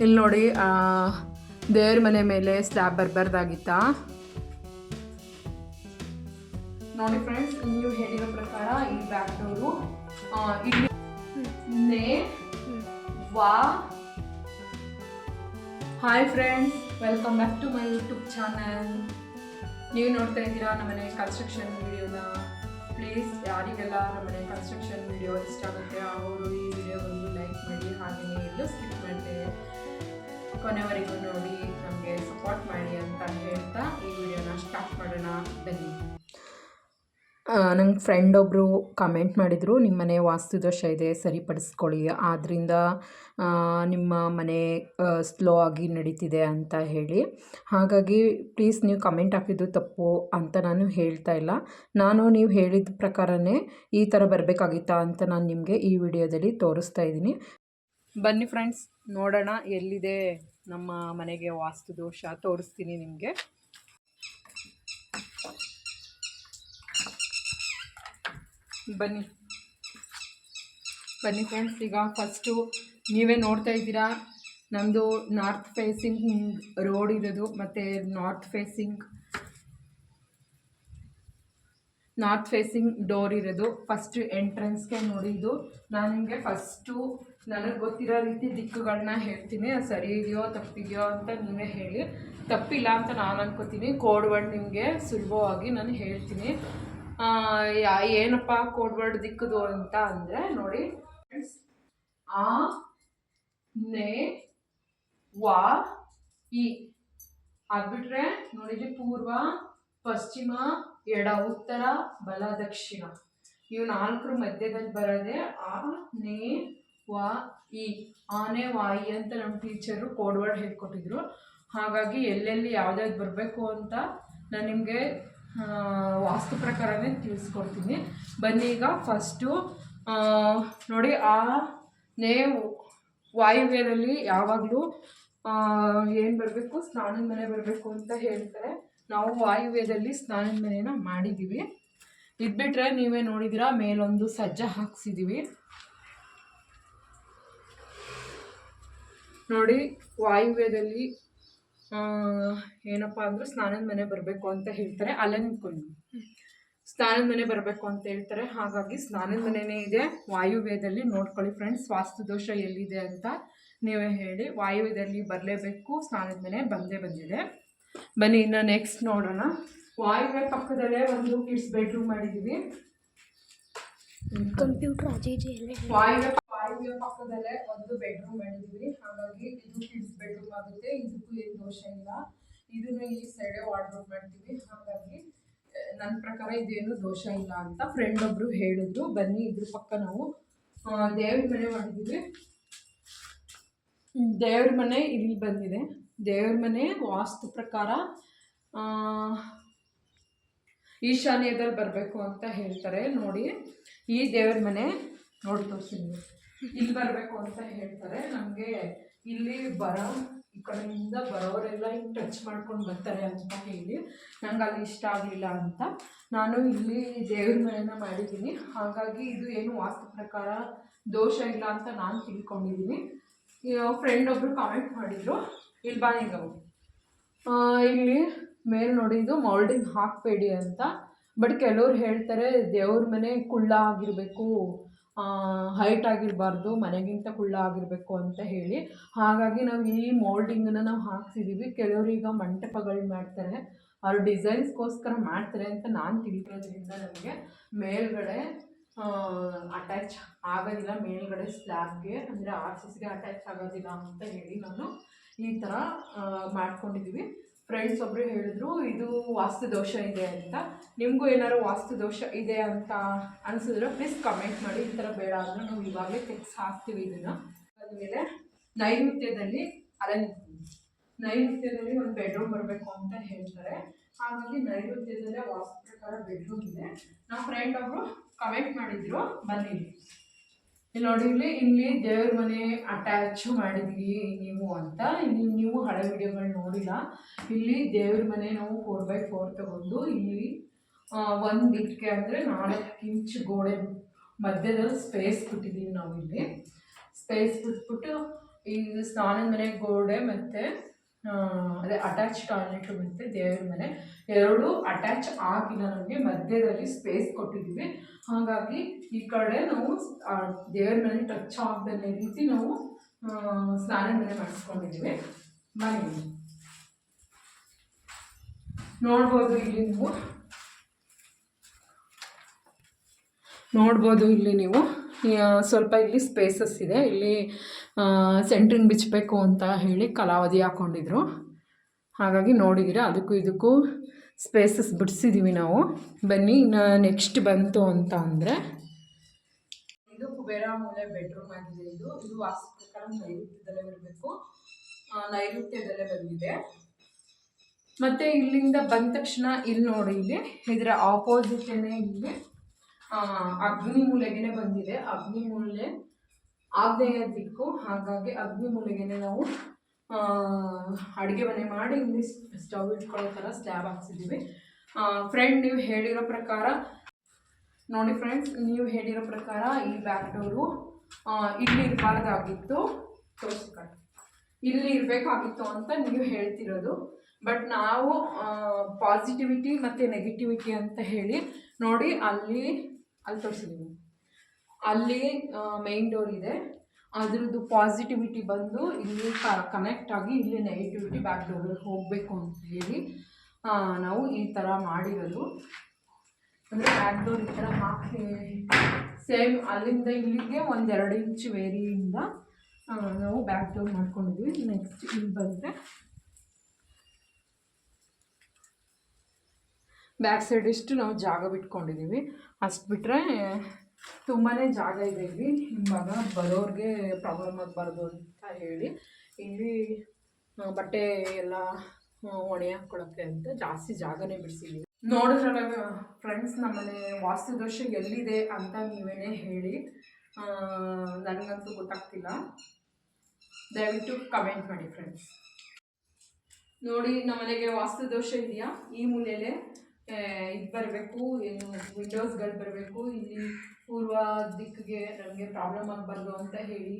ಇಲ್ಲಿ ನೋಡಿ ದೇವ್ರ ಮನೆ ಮೇಲೆ ಸ್ಲ್ಯಾಬ್ ಬರಬಾರ್ದಾಗಿತ್ತಾ. ನೋಡಿ ಫ್ರೆಂಡ್ಸ್ ನೀವು ಹೇಳಿರೋ ಪ್ರಕಾರ ಈ ಬ್ಯಾಕ್ ಡೋರು ಇಲ್ಲಿ ನೇ ವಾ. Hi friends welcome back to my YouTube channel ನೀವು ನೋಡ್ತಾ ಇದ್ದೀರಾ ನಮ್ಮನೆ ಕನ್ಸ್ಟ್ರಕ್ಷನ್ ವಿಡಿಯೋನ ಪ್ಲೀಸ್ ಯಾರಿಗೆಲ್ಲ ನಮ್ಮನೆ ಕನ್ಸ್ಟ್ರಕ್ಷನ್ ವಿಡಿಯೋ ಇಷ್ಟ ಆಗುತ್ತೆ, ಅವರು ಈ ವಿಡಿಯೋ ಒಂದು ಲೈಕ್ ಮಾಡಿ ಹಾಗೆಯೇ ಎಲ್ಲೂ ಸ್ಕಿಪ್ ಮಾಡಿದೆ. ಕೊನೆವರೆಗೂ ನೋಡಿ, ನಮಗೆ ಸಪೋರ್ಟ್ ಮಾಡಿ ಅಂತ ಹೇಳ್ತಾ ಈ ವಿಡಿಯೋನ ಸ್ಟಾರ್ಟ್ ಮಾಡೋಣ. ಬನ್ನಿ. ನಂಗೆ ಫ್ರೆಂಡ್ ಒಬ್ಬರು ಕಮೆಂಟ್ ಮಾಡಿದರು ನಿಮ್ಮ ಮನೆ ವಾಸ್ತುದೋಷ ಇದೆ, ಸರಿಪಡಿಸ್ಕೊಳ್ಳಿ. ಆದ್ದರಿಂದ ನಿಮ್ಮ ಮನೆ ಸ್ಲೋ ಆಗಿ ನಡೀತಿದೆ ಅಂತ ಹೇಳಿ. ಹಾಗಾಗಿ ಪ್ಲೀಸ್ ನೀವು ಕಮೆಂಟ್ ಹಾಕಿದ್ದು ತಪ್ಪು ಅಂತ ನಾನು ಹೇಳ್ತಾ ಇಲ್ಲ. ನಾನು ನೀವು ಹೇಳಿದ ಪ್ರಕಾರನೇ ಈ ಥರ ಬರಬೇಕಾಗಿತ್ತಾ ಅಂತ ನಾನು ನಿಮಗೆ ಈ ವಿಡಿಯೋದಲ್ಲಿ ತೋರಿಸ್ತಾ ಇದ್ದೀನಿ. ಬನ್ನಿ ಫ್ರೆಂಡ್ಸ್ ನೋಡೋಣ ಎಲ್ಲಿದೆ ನಮ್ಮ ಮನೆಗೆ ವಾಸ್ತು ದೋಷ ತೋರಿಸ್ತೀನಿ ನಿಮಗೆ. ಬನ್ನಿ. ಬನ್ನಿ ಫ್ರೆಂಡ್ಸ್ ಈಗ ಫಸ್ಟು ನೀವೇ ನೋಡ್ತಾ ಇದ್ದೀರಾ? ನಮ್ಮದು ನಾರ್ತ್ ಫೇಸಿಂಗ್ ರೋಡ್ ಇರೋದು, ಮತ್ತು north facing north facing door ಇರೋದು. ಫಸ್ಟ್ ಎಂಟ್ರೆನ್ಸ್ಗೆ ನೋಡಿ ಇದು. ನಾನು ನಿಮಗೆ ಫಸ್ಟು ನನಗೆ ಗೊತ್ತಿರೋ ರೀತಿ ದಿಕ್ಕುಗಳನ್ನ ಹೇಳ್ತೀನಿ. ಅದು ಸರಿ ಇದೆಯೋ, ತಪ್ಪಿದೆಯೋ ಅಂತ ನೀವೇ ಹೇಳಿ. ತಪ್ಪಿಲ್ಲ ಅಂತ ನಾನು ಅನ್ಕೋತೀನಿ. ಕೋಡ್ ವರ್ಡ್ ನಿಮಗೆ ಸುಲಭವಾಗಿ ನಾನು ಹೇಳ್ತೀನಿ. ಏನಪ್ಪ ಕೋಡ್ ವರ್ಡ್ ದಿಕ್ಕದು ಅಂತ ಅಂದರೆ ನೋಡಿ. ಆ, ನೇ, ವಾ ಇ ಆಗ್ಬಿಟ್ರೆ ನೋಡಿದ್ರೆ ಪೂರ್ವ, ಪಶ್ಚಿಮ, ಎಡ, ಉತ್ತರ, ಬಲ, ದಕ್ಷಿಣ. ಇವು ನಾಲ್ಕರ ಮಧ್ಯದಲ್ಲಿ ಬರೋದೆ ಆ, ನೇ ವಾ ಇ ಆನೆ, ವಾಯಿ ಅಂತ ನಮ್ಮ ಟೀಚರು ಕೋಡ್ ವರ್ಡ್ ಹೇಳ್ಕೊಟ್ಟಿದ್ರು. ಹಾಗಾಗಿ ಎಲ್ಲೆಲ್ಲಿ ಯಾವ್ದ್ಯಾವ್ದು ಬರಬೇಕು ಅಂತ ನಾನು ನಿಮಗೆ ವಾಸ್ತು ಪ್ರಕಾರನೇ ತಿಳಿಸ್ಕೊಡ್ತೀನಿ. ಬನ್ನಿ ಈಗ ಫಸ್ಟು ನೋಡಿ ಆ ನೇ ವಾಯುವ್ಯದಲ್ಲಿ ಯಾವಾಗಲೂ ಏನು ಬರಬೇಕು, ಸ್ನಾನದ ಮನೆ ಬರಬೇಕು ಅಂತ ಹೇಳ್ತಾರೆ. ನಾವು ವಾಯುವ್ಯದಲ್ಲಿ ಸ್ನಾನದ ಮನೆನ ಮಾಡಿದ್ದೀವಿ ಇದ್ಬಿಟ್ರೆ ನೀವೇ ನೋಡಿದಿರ, ಮೇಲೊಂದು ಸಜ್ಜ ಹಾಕ್ಸಿದ್ದೀವಿ ನೋಡಿ ವಾಯುವ್ಯದಲ್ಲಿ ಏನಪ್ಪ ಅಂದ್ರೆ ಸ್ನಾನದ ಮನೆ ಬರಬೇಕು ಅಂತ ಹೇಳ್ತಾರೆ. ಅಲ್ಲೇ ನಿಂತ್ಕೊಂಡು ಸ್ನಾನದ ಮನೆ ಬರಬೇಕು ಅಂತ ಹೇಳ್ತಾರೆ. ಹಾಗಾಗಿ ಸ್ನಾನದ ಮನೆನೇ ಇದೆ. ವಾಯುವ್ಯದಲ್ಲಿ ನೋಡ್ಕೊಳ್ಳಿ ಫ್ರೆಂಡ್ಸ್ ವಾಸ್ತು ದೋಷ ಎಲ್ಲಿದೆ ಅಂತ ನೀವೇ ಹೇಳಿ. ವಾಯುವ್ಯದಲ್ಲಿ ಬರಲೇಬೇಕು ಸ್ನಾನದ ಮನೆ ಬಂದೇ ಬಂದಿದೆ. ಬನ್ನಿ ಇನ್ನು ನೆಕ್ಸ್ಟ್ ನೋಡೋಣ. ವಾಯುವ್ಯ ಪಕ್ಕದಲ್ಲೇ ಒಂದು ಕಿಡ್ಸ್ ಬೆಡ್ರೂಮ್ ಮಾಡಿದ್ದೀವಿ ಕಂಪ್ಯೂಟರ್ ವಾಯುವ್ಯ ವಾಯುವ್ಯ ಪಕ್ಕದಲ್ಲೇ ಒಂದು ಬೆಡ್ರೂಮ್ ಮಾಡಿದೀವಿ. ಹಾಗಾಗಿ ಇದು ಕಿಡ್ಸ್ ಬೆಡ್ರೂಮ್ ಆಗುತ್ತೆ. ಇದಕ್ಕೂ ಏನು ದೋಷ ಇಲ್ಲ. ಇದನ್ನು ಈ ಸೈಡೆ ವಾರ್ಡ್ರೋಬ್ ಮಾಡ್ತೀವಿ. ಹಾಗಾಗಿ ನನ್ನ ಪ್ರಕಾರ ಇದೇನು ದೋಷ ಇಲ್ಲ ಅಂತ ಫ್ರೆಂಡ್ ಒಬ್ರು ಹೇಳಿದ್ರು. ಬನ್ನಿ ಇದ್ರ ಪಕ್ಕ ನಾವು ದೇವ್ರ ಮನೆ ಮಾಡಿದ್ದೀವಿ ಹ್ಮ್, ದೇವ್ರ ಮನೆ ಇಲ್ಲಿ ಬಂದಿದೆ. ದೇವ್ರ ಮನೆ ವಾಸ್ತು ಪ್ರಕಾರ ಈಶಾನ್ಯದಲ್ಲಿ ಬರಬೇಕು ಅಂತ ಹೇಳ್ತಾರೆ. ನೋಡಿ ಈ ದೇವ್ರ ಮನೆ ನೋಡಿ ತೋರಿಸ್ತೀನಿ ಇಲ್ಲಿ ಬರಬೇಕು ಅಂತ ಹೇಳ್ತಾರೆ. ನಮಗೆ ಇಲ್ಲಿ ಬರೋ ಈ ಕಡೆಯಿಂದ ಬರೋರೆಲ್ಲ ಹಿಂಗೆ ಟಚ್ ಮಾಡ್ಕೊಂಡು ಬರ್ತಾರೆ ಅಂತ ಹೇಳಿ ನಂಗೆ ಅಲ್ಲಿ ಇಷ್ಟ ಆಗಲಿಲ್ಲ ಅಂತ ನಾನು ಇಲ್ಲಿ ದೇವ್ರ ಮನೆಯನ್ನು ಮಾಡಿದ್ದೀನಿ. ಹಾಗಾಗಿ ಇದು ಏನು ವಾಸ್ತು ಪ್ರಕಾರ ದೋಷ ಇಲ್ಲ ಅಂತ ನಾನು ತಿಳ್ಕೊಂಡಿದ್ದೀನಿ. ಫ್ರೆಂಡ್ ಒಬ್ಬರು ಕಾಮೆಂಟ್ ಮಾಡಿದರು. ಇಲ್ಲಿ ಆ, ಇಲ್ಲಿ ಮೇಲೆ ನೋಡಿ ಇದು ಮೌಲ್ಡಿಂಗ್ ಹಾಕಬೇಡಿ ಅಂತ. ಬಟ್ ಕೆಲವ್ರು ಹೇಳ್ತಾರೆ ದೇವ್ರ ಮನೆ ಕುಳ್ಳ ಆಗಿರಬೇಕು. ಹೈಟ್ ಆಗಿರಬಾರ್ದು, ಮನೆಗಿಂತ ಕುಳ್ಳ ಆಗಿರಬೇಕು ಅಂತ ಹೇಳಿ. ಹಾಗಾಗಿ ನಾವು ಈ ಮೋಲ್ಡಿಂಗನ್ನು ನಾವು ಹಾಕ್ಸಿದ್ದೀವಿ ಕೆಲವರು ಈಗ ಮಂಟಪಗಳು ಮಾಡ್ತಾರೆ. ಅವ್ರ ಡಿಸೈನ್ಸ್ಗೋಸ್ಕರ ಮಾಡ್ತಾರೆ ಅಂತ ನಾನು ತಿಳ್ಕೊಳ್ಳೋದ್ರಿಂದ ನನಗೆ ಮೇಲ್ಗಡೆ ಅಟ್ಯಾಚ್ ಆಗೋದಿಲ್ಲ. ಮೇಲ್ಗಡೆ ಸ್ಲ್ಯಾಬ್ಗೆ ಅಂದರೆ ಆರ್ ಅಟ್ಯಾಚ್ ಆಗೋದಿಲ್ಲ ಅಂತ ಹೇಳಿ ನಾನು ಈ ಥರ ಮಾಡ್ಕೊಂಡಿದ್ದೀವಿ ಫ್ರೆಂಡ್ಸ್ ಒಬ್ಬರು ಹೇಳಿದ್ರು, ಇದು ವಾಸ್ತು ದೋಷ ಇದೆ ಅಂತ. ನಿಮಗೂ ಏನಾದ್ರು ವಾಸ್ತು ದೋಷ ಇದೆ ಅಂತ ಅನಿಸಿದ್ರೆ ಪ್ಲೀಸ್ ಕಮೆಂಟ್ ಮಾಡಿ. ಈ ಥರ ಬೇಡ ಅಂದರೆ ನಾವು ಇವಾಗಲೇ ಫಿಕ್ಸ್ ಹಾಕ್ತೀವಿ ಇದನ್ನು. ಆದಮೇಲೆ ನೈಋತ್ಯದಲ್ಲಿ ಅಲ್ಲ ನೈಋತ್ಯದಲ್ಲಿ ಒಂದು ಬೆಡ್ರೂಮ್ ಬರಬೇಕು ಅಂತ ಹೇಳ್ತಾರೆ. ಹಾಗಾಗಿ ನೈಋತ್ಯದಲ್ಲೇ ವಾಸ್ತು ಪ್ರಕಾರ ಬೆಡ್ರೂಮ್ ಇದೆ. ನಮ್ಮ ಫ್ರೆಂಡ್ ಒಬ್ಬರು ಕಮೆಂಟ್ ಮಾಡಿದ್ರು, ಬನ್ನಿ. ಇಲ್ಲಿ ನೋಡಿ ಇಲ್ಲಿ ಇಲ್ಲಿ ದೇವ್ರ ಮನೆ ಅಟ್ಯಾಚ್ ಮಾಡಿದ್ವಿ ನೀವು ಅಂತ. ಇಲ್ಲಿ ನೀವು ಹಳೆ ವಿಡಿಯೋಗಳು ನೋಡಿಲ್ಲ. ಇಲ್ಲಿ ದೇವ್ರ ಮನೆ ನಾವು ಫೋರ್ ಬೈ ಫೋರ್ ತಗೊಂಡು ಇಲ್ಲಿ ಒಂದು ಬಿಟ್ಕೆ ಅಂದರೆ ನಾಲ್ಕು ಇಂಚ್ ಗೋಡೆ ಮಧ್ಯದಲ್ಲಿ ಸ್ಪೇಸ್ ಬಿಟ್ಟಿದ್ದೀವಿ ನಾವು ಇಲ್ಲಿ ಸ್ಪೇಸ್ ಬಿಟ್ಬಿಟ್ಟು ಈ ಸ್ನಾನದ ಮನೆ ಗೋಡೆ ಮತ್ತು ಅದೇ ಅಟ್ಯಾಚ್ ಟಾಯ್ಲೆಟ್ ಮತ್ತು ದೇವ್ರ ಮನೆ ಎರಡು ಅಟ್ಯಾಚ್ ಆಗಿಲ್ಲ ನಮಗೆ, ಮಧ್ಯದಲ್ಲಿ ಸ್ಪೇಸ್ ಕೊಟ್ಟಿದ್ದೀವಿ. ಹಾಗಾಗಿ ಈ ಕಡೆ ನಾವು ದೇವ್ರ ಮನೆ ಟಚ್ ಆಗದೇ ರೀತಿ ನಾವು ಸ್ನಾನ ಮನೆ ಮಾಡಿಸ್ಕೊಂಡಿದ್ದೀವಿ. ಮನೆ ನೋಡ್ಬೋದು ಇಲ್ಲಿ ನೀವು. ನೋಡ್ಬೋದು ಇಲ್ಲಿ ನೀವು. ಸ್ವಲ್ಪ ಇಲ್ಲಿ ಸ್ಪೇಸಸ್ ಇದೆ. ಇಲ್ಲಿ ಸೆಂಟ್ರಿಂಗ್ ಬಿಚ್ಚಬೇಕು ಅಂತ ಹೇಳಿ ಕಲಾವಧಿ ಹಾಕ್ಕೊಂಡಿದ್ರು ಹಾಗಾಗಿ ನೋಡಿದ್ದೀರಾ ಅದಕ್ಕೂ ಇದಕ್ಕೂ ಸ್ಪೇಸಸ್ ಬಿಡಿಸಿದ್ದೀವಿ ನಾವು. ಬನ್ನಿ ನೆಕ್ಸ್ಟ್ ಬಂತು ಅಂತ ಅಂದರೆ. ಇದು ಕುಬೇರ ಮೂಲೆ ಬೆಡ್ರೂಮ್ ಆಗಿದೆ ಇದು. ಇದು ವಾಸ್ತು ಪ್ರಕಾರ ನೈಋತ್ಯದಲ್ಲೇ ಬರಬೇಕು ನೈಋತ್ಯದಲ್ಲೇ ಬಂದಿದೆ. ಮತ್ತು ಇಲ್ಲಿಂದ ಬಂದ ತಕ್ಷಣ ಇಲ್ಲಿ ನೋಡಿ, ಇಲ್ಲಿ ಇದರ ಆಪೋಸಿಟೇ ಇಲ್ಲಿ? ಅಗ್ನಿ ಮೂಲೆಗೆನೆ ಬಂದಿದೆ. ಅಗ್ನಿ ಮೂಲೆ ಆಗ್ನೇಯ ದಿಕ್ಕು ಹಾಗಾಗಿ ಅಗ್ನಿ ಮೂಲೆಗೆನೆ ನಾವು ಅಡುಗೆ ಮನೆ ಮಾಡಿ ಇಲ್ಲಿ ಸ್ಟವ್ ಇಟ್ಕೊಳ್ಳೋ ಥರ ಸ್ಟ್ಯಾಬ್ ಹಾಕ್ಸಿದ್ದೀವಿ. ಫ್ರೆಂಡ್ ನೀವು ಹೇಳಿರೋ ಪ್ರಕಾರ, ನೋಡಿ ಫ್ರೆಂಡ್ಸ್ ನೀವು ಹೇಳಿರೋ ಪ್ರಕಾರ ಈ ಬ್ಯಾಕ್ ಡೋರು ಇಲ್ಲಿ ಇರಬಾರ್ದಾಗಿತ್ತು. ತೋರಿಸ್ಕೊಂಡು ಇಲ್ಲಿ ಇರಬೇಕಾಗಿತ್ತು ಅಂತ ನೀವು ಹೇಳ್ತಿರೋದು. ಬಟ್ ನಾವು ಪಾಸಿಟಿವಿಟಿ ಮತ್ತು ನೆಗೆಟಿವಿಟಿ ಅಂತ ಹೇಳಿ ನೋಡಿ ಅಲ್ಲಿ ಅಲ್ಲಿ ತೋರಿಸಿದ್ದೀನಿ ಅಲ್ಲಿ ಮೇನ್ ಡೋರ್ ಇದೆ. ಅದ್ರದ್ದು ಪಾಸಿಟಿವಿಟಿ ಬಂದು ಇಲ್ಲಿ ಕನೆಕ್ಟ್ ಆಗಿ ಇಲ್ಲಿ ನೆಗೆಟಿವಿಟಿ ಬ್ಯಾಕ್ ಡೋರಿಗೆ ಹೋಗಬೇಕು ಅಂತ ಹೇಳಿ ನಾವು ಈ ಥರ ಮಾಡಿರೋದು. ಅಂದರೆ ಬ್ಯಾಕ್ ಡೋರ್ ಈ ಥರ ಹಾಕಿ ಸೇಮ್ ಅಲ್ಲಿಂದ ಇಲ್ಲಿಗೆ ಒಂದೆರಡು ಇಂಚ್ ವೇರಿಯಿಂದ ನಾವು ಬ್ಯಾಕ್ ಡೋರ್ ಮಾಡ್ಕೊಂಡಿದ್ವಿ. ನೆಕ್ಸ್ಟ್ ಇಲ್ಲಿ ಬಂದರೆ ಬ್ಯಾಕ್ ಸೈಡ್ ಇಷ್ಟು ನಾವು ಜಾಗ ಬಿಟ್ಕೊಂಡಿದ್ದೀವಿ. ಅಷ್ಟು ಬಿಟ್ಟರೆ ತುಂಬಾ ಜಾಗ ಇದೆ ಇಲ್ಲಿ. ಇವಾಗ ಬರೋರಿಗೆ ಪ್ರಾಬ್ಲಮ್ ಆಗಬಾರ್ದು ಅಂತ ಹೇಳಿ ಇಲ್ಲಿ ಬಟ್ಟೆ ಎಲ್ಲ ಒಣೆ ಹಾಕ್ಕೊಳಕ್ಕೆ ಅಂತ ಜಾಸ್ತಿ ಜಾಗನೇ ಬಿಡಿಸಿದ್ದೀವಿ ನೋಡಿದ್ರಲ್ಲ ಫ್ರೆಂಡ್ಸ್ ನಮ್ಮನೆ ವಾಸ್ತುದೋಷ ಎಲ್ಲಿದೆ ಅಂತ ನೀವೇನೇ ಹೇಳಿ ನನಗಂತೂ ಗೊತ್ತಾಗ್ತಿಲ್ಲ. ದಯವಿಟ್ಟು ಕಮೆಂಟ್ ಮಾಡಿ ಫ್ರೆಂಡ್ಸ್ ನೋಡಿ, ನಮ್ಮನೆಗೆ ವಾಸ್ತುದೋಷ ಇದೆಯಾ? ಈ ಮೂಲೆಯಲ್ಲೇ ಇದು ಬರಬೇಕು ಏನು ವಿಂಡೋಸ್ಗಳು ಬರಬೇಕು ಇಲ್ಲಿ ಪೂರ್ವ ದಿಕ್ಕಿಗೆ ನಮಗೆ ಪ್ರಾಬ್ಲಮ್ ಆಗಬಾರ್ದು ಅಂತ ಹೇಳಿ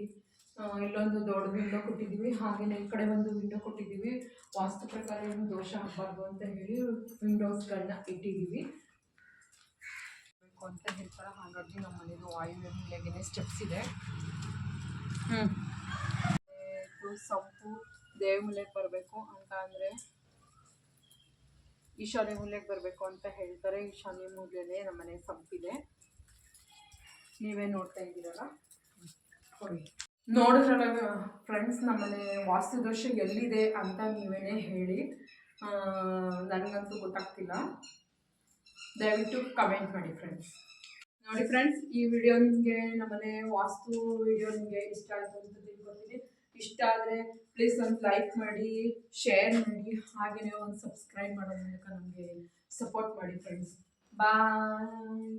ಇಲ್ಲೊಂದು ದೊಡ್ಡ ವಿಂಡೋ ಕೊಟ್ಟಿದ್ದೀವಿ ಹಾಗೆಯೇ ಈ ಕಡೆ ಒಂದು ವಿಂಡೋ ಕೊಟ್ಟಿದ್ದೀವಿ ವಾಸ್ತು ಪ್ರಕಾರ ಏನು ದೋಷ ಆಗಬಾರ್ದು ಅಂತ ಹೇಳಿ ವಿಂಡೋಸ್ಗಳನ್ನ ಇಟ್ಟಿದ್ದೀವಿ ಅಂತ ಹೇಳ್ತಾರೆ ಹಾಗಾಗಿ ನಮ್ಮ ಮನೇಲಿ ಮೂಲೆಗೆ ಸ್ಟೆಪ್ಸ್ ಇದೆ. ಹ್ಞೂ ಸೊಪ್ಪು ದೇವಮೂಲೆಗೆ ಬರಬೇಕು ಅಂತ ಅಂದರೆ ಈಶಾನ್ಯ ಮೂಲೆಗೆ ಬರಬೇಕು ಅಂತ ಹೇಳ್ತಾರೆ. ಈಶಾನ್ಯ ಮೂಲೆಯೇ ನಮ್ಮ ಮನೆ ಸಂಪಿದೆ. ನೀವೇ ನೋಡ್ತಾ ಇದ್ದೀರಲ್ಲ? ಕೊಡಿ ನೋಡಿದ್ರಲ್ಲ ಫ್ರೆಂಡ್ಸ್ ನಮ್ಮನೆ ವಾಸ್ತುದೋಷ ಎಲ್ಲಿದೆ ಅಂತ ನೀವೇನೇ ಹೇಳಿ. ನನಗಂತೂ ಗೊತ್ತಾಗ್ತಿಲ್ಲ. ದಯವಿಟ್ಟು ಕಮೆಂಟ್ ಮಾಡಿ ಫ್ರೆಂಡ್ಸ್ ನೋಡಿ ಫ್ರೆಂಡ್ಸ್ ಈ ವಿಡಿಯೋ ನಿಮಗೆ ನಮ್ಮನೆ ವಾಸ್ತು ವಿಡಿಯೋ ನಿಮಗೆ ಇಷ್ಟ ಆಯಿತು ಅಂತ ತಿಳ್ಕೊತೀನಿ ಇಷ್ಟ ಆದರೆ ಪ್ಲೀಸ್ ಒಂದು ಲೈಕ್ ಮಾಡಿ ಶೇರ್ ಮಾಡಿ ಹಾಗೆಯೇ ಒಂದು ಸಬ್ಸ್ಕ್ರೈಬ್ ಮಾಡೋ ಮೂಲಕ ನಮಗೆ ಸಪೋರ್ಟ್ ಮಾಡಿ ಫ್ರೆಂಡ್ಸ್ ಬಾಯ್